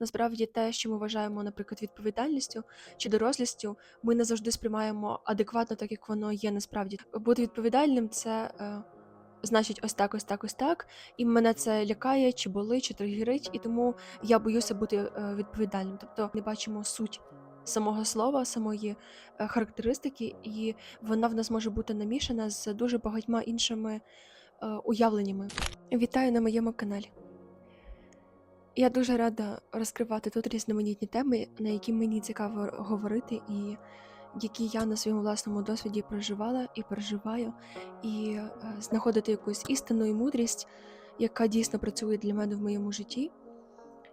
насправді те, що ми вважаємо, наприклад, відповідальністю чи дорослістю, ми не завжди сприймаємо адекватно, так як воно є насправді. Бути відповідальним це. Е... Значить, ось так, ось так, ось так, і мене це лякає, чи болить, чи тригерить, і тому я боюся бути е, відповідальним. Тобто не бачимо суть самого слова, самої е, характеристики, і вона в нас може бути намішана з дуже багатьма іншими уявленнями. Вітаю на моєму каналі. Я дуже рада розкривати тут різноманітні теми, на які мені цікаво говорити, і які я на своєму власному досвіді проживала і переживаю, і е, знаходити якусь істину і мудрість, яка дійсно працює для мене в моєму житті,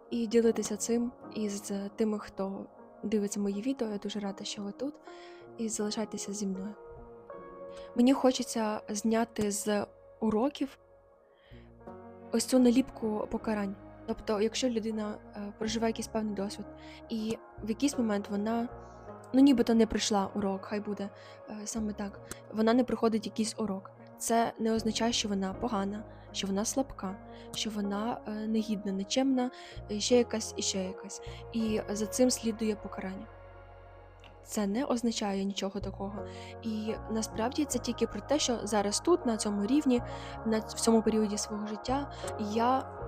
і ділитися цим із тими, хто дивиться мої відео. Я дуже рада, що ви тут, і залишайтеся зі мною. Мені хочеться зняти з уроків ось цю наліпку покарань. Тобто, якщо людина е, проживає якийсь певний досвід, і в якийсь момент вона, ну нібито не пройшла урок, хай буде е, саме так, вона не проходить якийсь урок. Це не означає, що вона погана, що вона слабка, що вона е, негідна, нечемна, ще якась і ще якась. І за цим слідує покарання. Це не означає нічого такого. І насправді це тільки про те, що зараз тут, на цьому рівні, на в цьому періоді свого життя, я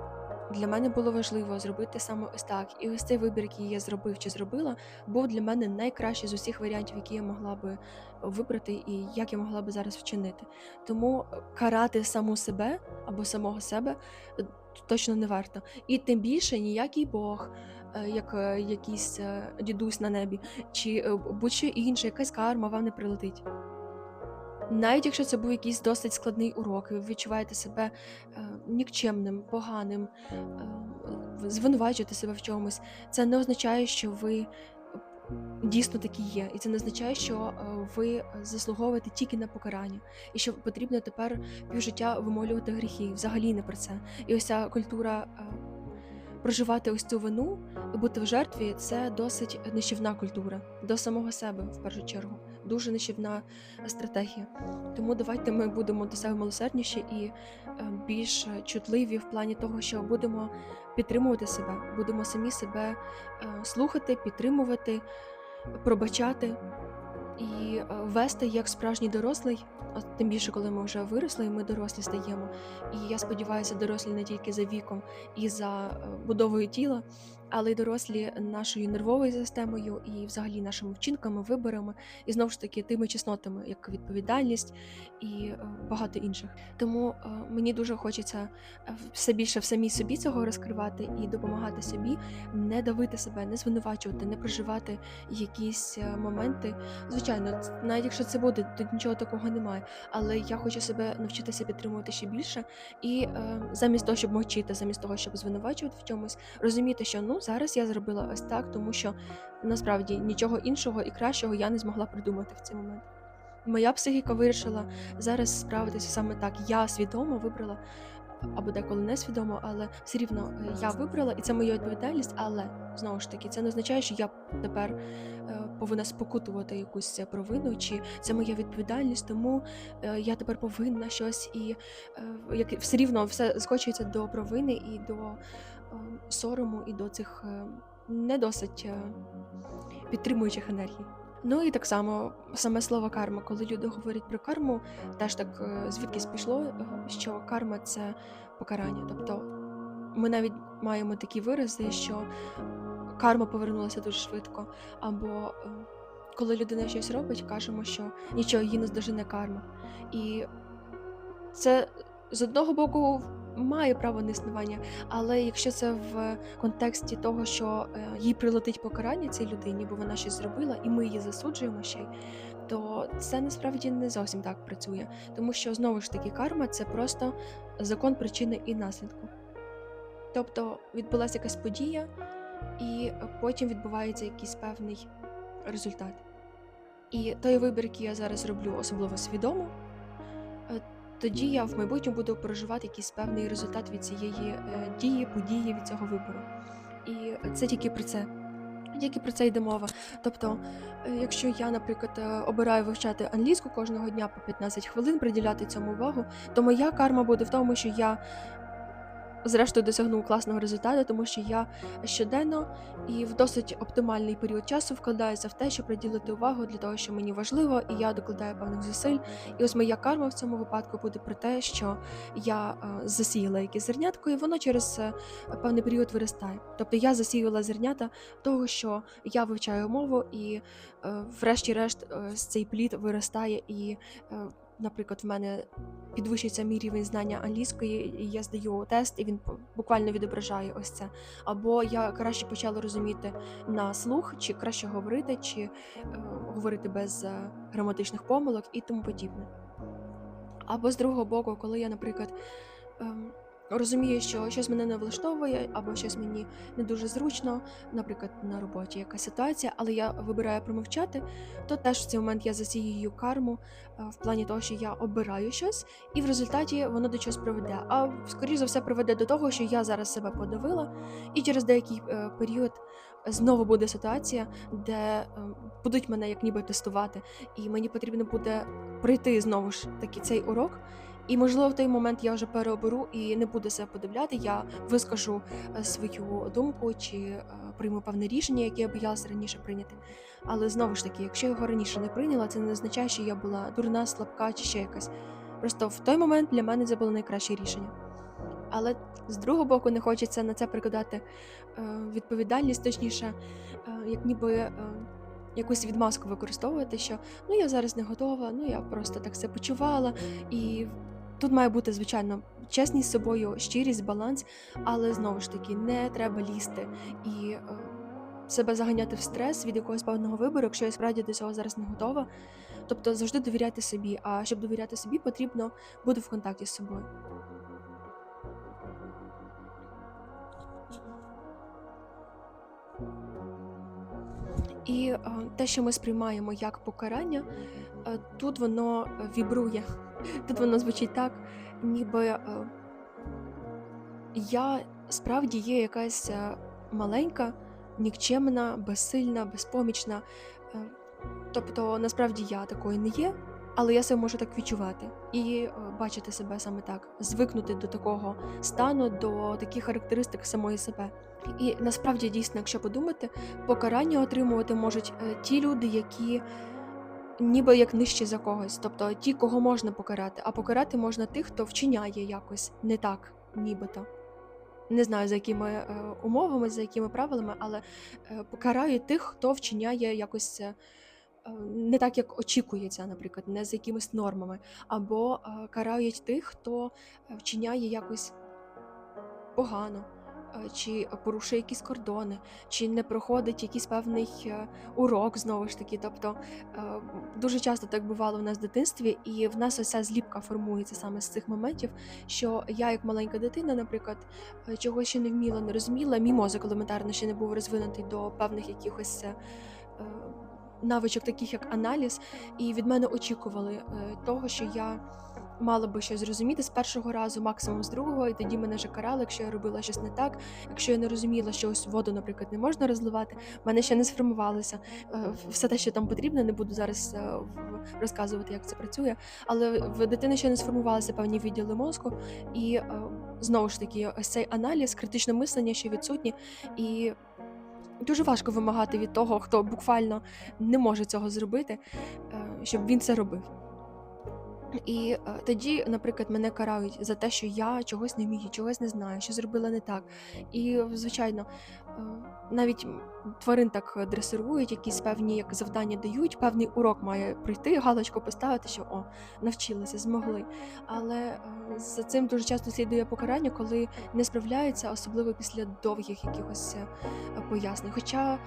для мене було важливо зробити саме ось так. І ось цей вибір, який я зробив чи зробила, був для мене найкращий з усіх варіантів, які я могла би вибрати, і як я могла би зараз вчинити. Тому карати саму себе або самого себе е, точно не варто. І тим більше ніякий Бог. е, Як е, якийсь е, дідусь на небі, чи е, будь-що інше, якась карма вам не прилетить. Навіть якщо це був якийсь досить складний урок, і ви відчуваєте себе е, нікчемним, поганим, е, звинувачуєте себе в чомусь, це не означає, що ви дійсно такі є. І це не означає, що е, ви заслуговуєте тільки на покарання, і що потрібно тепер півжиття вимолювати гріхи. Взагалі не про це. І ось ця культура. е, Проживати ось цю вину бути в жертві це досить нищівна культура до самого себе в першу чергу дуже нищівна стратегія. Тому давайте ми будемо до себе милосердніші і е, більш чутливі в плані того, що будемо підтримувати себе, будемо самі себе е, слухати, підтримувати, пробачати і е, вести як справжній дорослий. а Тим більше, коли ми вже виросли, і ми дорослі стаємо. І я сподіваюся, дорослі не тільки за віком і за будовою тіла, але й дорослі нашою нервовою системою і, взагалі, нашими вчинками, виборами, і знову ж таки тими чеснотами, як відповідальність і е, багато інших. Тому е, мені дуже хочеться е, все більше в самій собі цього розкривати і допомагати собі, не давити себе, не звинувачувати, не проживати якісь моменти. Звичайно, навіть якщо це буде, тут нічого такого немає. Але я хочу себе навчитися підтримувати ще більше, і замість того, щоб мовчити, замість того, щоб звинувачувати в чомусь, розуміти, що ну зараз я зробила ось так, тому що насправді нічого іншого і кращого я не змогла придумати в цей момент. Моя психіка вирішила зараз справитися саме так. Я свідомо вибрала, або деколи не свідомо, але все рівно е, я вибрала, і це моя відповідальність. Але знову ж таки, це не означає, що я тепер е, повинна спокутувати якусь провину, чи це моя відповідальність, тому е, я тепер повинна щось і як все рівно все скочується до провини і до сорому і до цих е, не досить е, підтримуючих енергій. Ну і так само саме слово карма, коли люди говорять про карму, теж так е, звідкись пішло, що карма це покарання. Тобто ми навіть маємо такі вирази, що карма повернулася дуже швидко. Або коли людина щось робить, кажемо, що нічого її не здожене карма. І це з одного боку має право на існування, але якщо це в контексті того, що е, їй прилетить покарання цій людині, бо вона щось зробила, і ми її засуджуємо ще й, то це насправді не зовсім так працює, тому що знову ж таки карма це просто закон причини і наслідку. Тобто відбулася якась подія, і потім відбувається якийсь певний результат. І той вибір, який я зараз роблю, особливо свідомо, тоді я в майбутньому буду проживати якийсь певний результат від цієї е, дії, події, від цього вибору. І це тільки про це. Тільки про це йде мова. Тобто, е, якщо я, наприклад, е, обираю вивчати англійську кожного дня по 15 хвилин, приділяти цьому увагу, то моя карма буде в тому, що я зрештою досягнув класного результату, тому що я щоденно і в досить оптимальний період часу вкладаюся в те, щоб приділити увагу для того, що мені важливо, і я докладаю певних зусиль. І ось моя карма в цьому випадку буде про те, що я е, засіяла якесь зернятко, і воно через е, певний період виростає. Тобто я засіяла зернята того, що я вивчаю мову, і е, врешті-решт цей плід виростає і. Наприклад, в мене підвищується мій рівень знання англійської, і я здаю тест, і він буквально відображає ось це. Або я краще почала розуміти на слух, чи краще говорити, чи е, говорити без е, граматичних помилок і тому подібне. Або з другого боку, коли я, наприклад, ем, розумію, що щось мене не влаштовує, або щось мені не дуже зручно, наприклад, на роботі якась ситуація, але я вибираю промовчати, то теж в цей момент я засіюю карму е, в плані того, що я обираю щось, і в результаті воно до чогось приведе. А скоріш за все приведе до того, що я зараз себе подавила, і через деякий е, період знову буде ситуація, де е, будуть мене як ніби тестувати, і мені потрібно буде пройти знову ж таки цей урок. І можливо в той момент я вже переоберу і не буду себе подивляти. Я вискажу е, свою думку чи е, прийму певне рішення, яке я боялася раніше прийняти. Але знову ж таки, якщо я його раніше не прийняла, це не означає, що я була дурна, слабка чи ще якась. Просто в той момент для мене це було найкраще рішення. Але з другого боку, не хочеться на це прикладати е, відповідальність, точніше, як ніби якусь відмазку використовувати, що ну я зараз не готова, ну я просто так себе почувала. І тут має бути, звичайно, чесність з собою, щирість, баланс, але знову ж таки не треба лізти і е, себе заганяти в стрес від якогось певного вибору, якщо я справді до цього зараз не готова. Тобто завжди довіряти собі. А щоб довіряти собі, потрібно бути в контакті з собою. І е, те, що ми сприймаємо як покарання, е, тут воно е, вібрує. Тут воно звучить так, ніби я справді є якась маленька, нікчемна, безсильна, безпомічна. Тобто, насправді я такою не є, але я себе можу так відчувати і е, бачити себе саме так, звикнути до такого стану, до таких характеристик самої себе. І насправді дійсно, якщо подумати, покарання отримувати можуть е, ті люди, які ніби як нижче за когось, тобто ті, кого можна покарати, а покарати можна тих, хто вчиняє якось не так, нібито. Не знаю за якими е, умовами, за якими правилами, але покарають тих, хто вчиняє якось не так, як очікується, наприклад, не за якимись нормами, або е, карають тих, хто е, вчиняє якось погано, е, чи порушує якісь кордони, чи не проходить якийсь певний е, урок знову ж таки. Тобто е, дуже часто так бувало в нас в дитинстві, і в нас ось ця зліпка формується саме з цих моментів, що я, як маленька дитина, наприклад, е, чогось ще не вміла, не розуміла, мій мозок елементарно ще не був розвинутий до певних якихось. Навичок, таких як аналіз, і від мене очікували е, того, що я мала би щось зрозуміти з першого разу, максимум з другого, і тоді мене вже карали, якщо я робила щось не так. Якщо я не розуміла, що ось воду, наприклад, не можна розливати, в мене ще не сформувалося е, все те, що там потрібно. Не буду зараз е, розказувати, як це працює. Але в дитини ще не сформувалися певні відділи мозку, і знову ж таки, ось цей аналіз, критичне мислення ще відсутні, і дуже важко вимагати від того, хто буквально не може цього зробити, е, щоб він це робив. І е, тоді, наприклад, мене карають за те, що я чогось не вмію, чогось не знаю, що зробила не так. І, звичайно, навіть тварин так дресирують, якісь певні як завдання дають, певний урок має прийти, галочку поставити, що о, навчилися, змогли. Але е, за цим дуже часто слідує покарання, коли не справляються, особливо після довгих якихось е, пояснень. Хоча, е,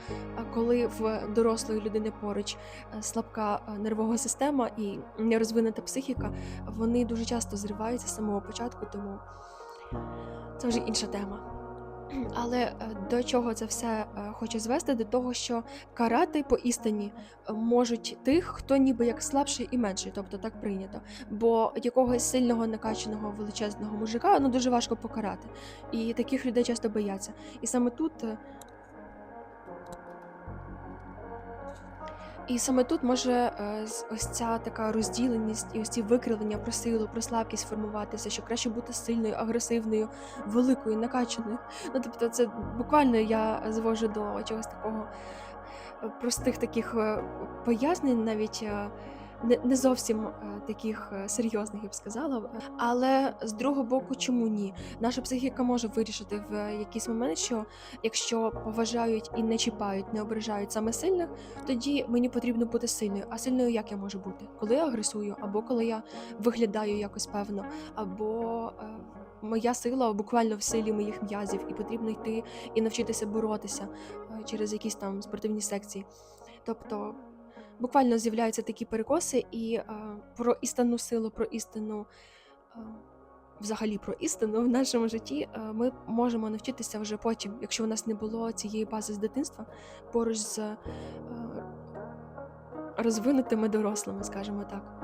коли в дорослої людини поруч е, слабка е, нервова система і нерозвинута психіка, вони дуже часто зриваються з самого початку, тому це вже інша тема. Але е, до чого це все е, хочу звести? До того, що карати по істині е, можуть тих, хто ніби як слабший і менший, тобто так прийнято. Бо якогось сильного накачаного величезного мужика ну дуже важко покарати. І таких людей часто бояться. І саме тут І саме тут може е, ось ця така розділеність і ось ці викривлення про силу, про слабкість формуватися, що краще бути сильною, агресивною, великою, накачаною. Ну тобто, це буквально я звожу до чогось такого е, простих таких е, пояснень, навіть не, не зовсім е, таких е, серйозних, я б сказала. Але з другого боку, чому ні? Наша психіка може вирішити в якийсь момент, що якщо поважають і не чіпають, не ображають саме сильних, тоді мені потрібно бути сильною. А сильною як я можу бути? Коли я агресую, або коли я виглядаю якось певно, або е, моя сила буквально в силі моїх м'язів, і потрібно йти і навчитися боротися через якісь там спортивні секції. Тобто буквально з'являються такі перекоси, і е, про істинну силу, про істину. е, Взагалі про істину в нашому житті е, ми можемо навчитися вже потім, якщо у нас не було цієї бази з дитинства, поруч з е, розвинутими дорослими, скажімо так.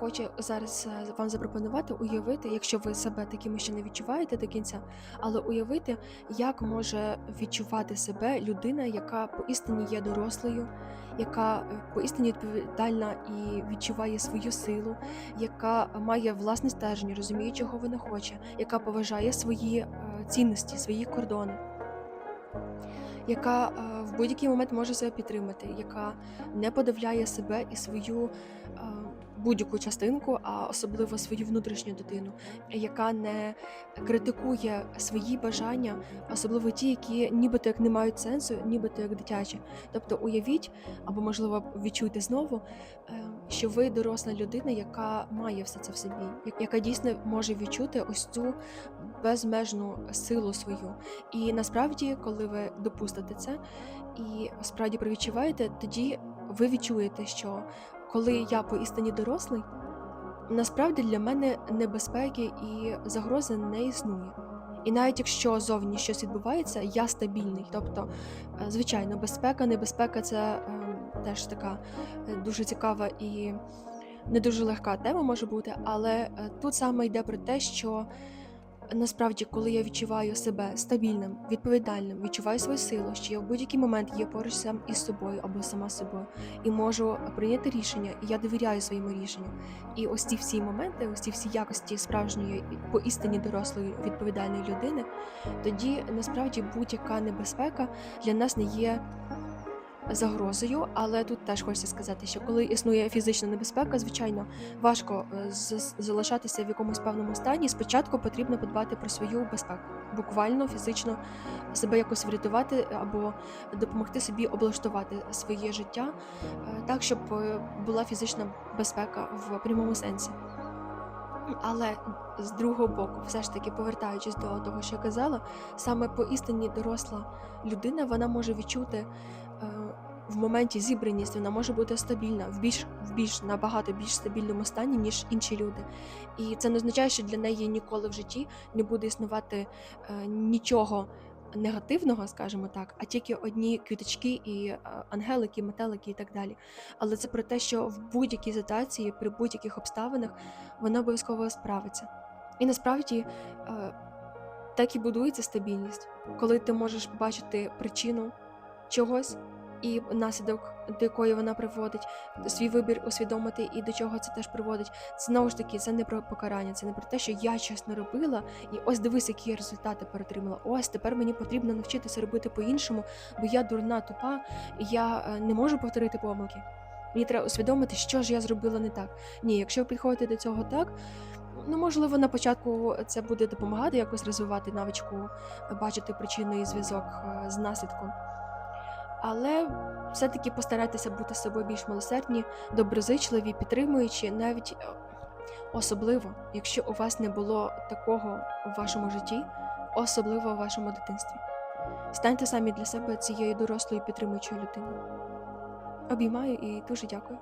Хочу зараз е, вам запропонувати уявити, якщо ви себе такими ще не відчуваєте до кінця, але уявити, як може відчувати себе людина, яка поістині є дорослою, яка е, поістині відповідальна і відчуває свою силу, яка має власне стеження, розуміє, чого вона хоче, яка поважає свої е, цінності, свої кордони. Яка е, в будь-який момент може себе підтримати, яка не подавляє себе і свою е, будь-яку частинку, а особливо свою внутрішню дитину, яка не критикує свої бажання, особливо ті, які нібито як не мають сенсу, нібито як дитячі. Тобто уявіть, або можливо відчуйте знову, е, що ви доросла людина, яка має все це в собі, яка дійсно може відчути ось цю безмежну силу свою. І насправді, коли ви допустите це і справді провідчуваєте, тоді ви відчуєте, що коли я поістині дорослий, насправді для мене небезпеки і загрози не існує. І навіть якщо зовні щось відбувається, я стабільний. Тобто, е, звичайно, безпека, небезпека це е, теж така е, дуже цікава і не дуже легка тема може бути, але е, тут саме йде про те, що насправді, коли я відчуваю себе стабільним, відповідальним, відчуваю свою силу, що я в будь-який момент є поруч сам із собою або сама собою, і можу прийняти рішення, і я довіряю своєму рішенню. І ось ці всі моменти, ось ці всі якості справжньої поістині дорослої відповідальної людини, тоді насправді будь-яка небезпека для нас не є загрозою, але тут теж хочеться сказати, що коли існує фізична небезпека, звичайно, важко е, залишатися в якомусь певному стані. Спочатку потрібно подбати про свою безпеку, буквально фізично себе якось врятувати або допомогти собі облаштувати своє життя е, так, щоб е, була фізична безпека в прямому сенсі. Але з другого боку, все ж таки повертаючись до того, що я казала, саме поістині доросла людина вона може відчути в моменті зібраність, вона може бути стабільна в більш в більш набагато більш стабільному стані, ніж інші люди. І це не означає, що для неї ніколи в житті не буде існувати е, нічого. Негативного, скажімо так, а тільки одні квіточки і е, ангелики, метелики і так далі. Але це про те, що в будь-якій ситуації, при будь-яких обставинах вона обов'язково справиться. І насправді е, так і будується стабільність, коли ти можеш побачити причину чогось і наслідок, до якої вона приводить, свій вибір усвідомити і до чого це теж приводить. Знову ж таки, це не про покарання, це не про те, що я не робила, і ось дивись, які я результати перетримала. Ось тепер мені потрібно навчитися робити по-іншому, бо я дурна, тупа, і я е, не можу повторити помилки. Мені треба усвідомити, що ж я зробила не так. Ні, якщо ви підходите до цього так, ну можливо, на початку це буде допомагати якось розвивати навичку, бачити причину і зв'язок е, з наслідком. Але все-таки постарайтеся бути з собою більш милосердні, доброзичливі, підтримуючі, навіть е, особливо, якщо у вас не було такого в вашому житті, особливо в вашому дитинстві. Станьте самі для себе цією дорослою підтримуючою людиною. Обіймаю і дуже дякую.